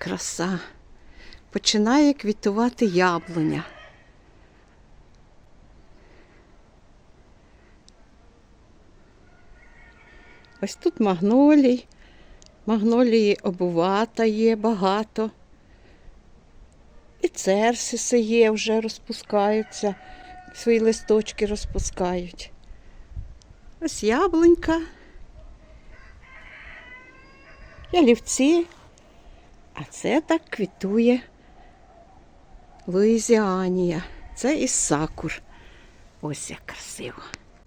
краса. Починає квітувати яблуня. Ось тут магнолій. Магнолії обувата є багато. І церсиси є, вже розпускаються, свої листочки розпускають. Ось яблунька. Ялівці. А це так квітує Луїзіанія. Це із сакур. Ось як красиво.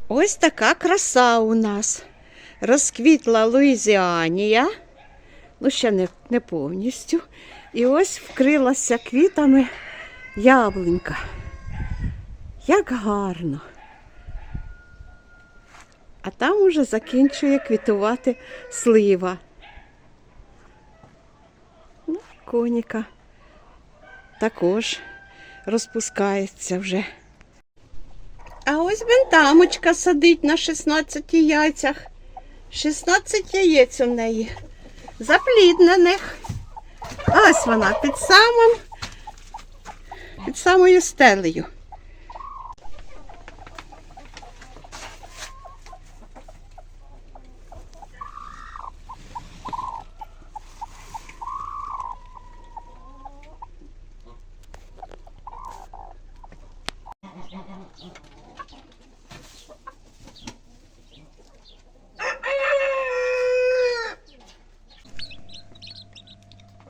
Ось така краса у нас. Розквітла Луїзіанія. Ну, ще не, не повністю. І ось вкрилася квітами яблунька. Як гарно. А там уже закінчує квітувати слива. Коніка також розпускається вже. А ось бентамочка сидить на 16 яйцях. 16 яєць у неї. Запліднених. Ось вона під самим, під самою стелею.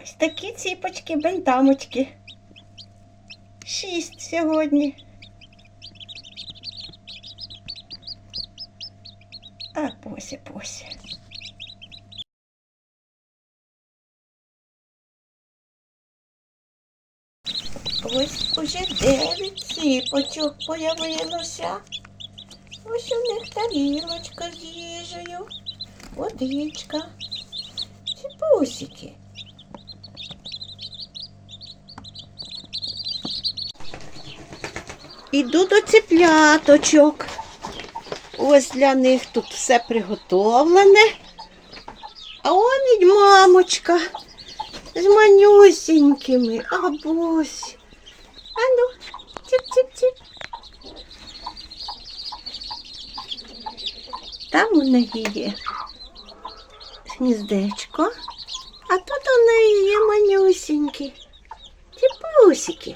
Ось такі ціпочки, бентамочки. Шість сьогодні. А пося, пося. Ось уже дев'ять ціпочок появилося. Ось у них тарілочка з їжею, водичка, ціпусики. Іду до ціпляточок. Ось для них тут все приготовлене. А он і мамочка з манюсінькими. А бось. А ну, ціп-ціп-ціп. Там у неї є гніздечко, а тут у неї є манюсінькі. Ціпусики.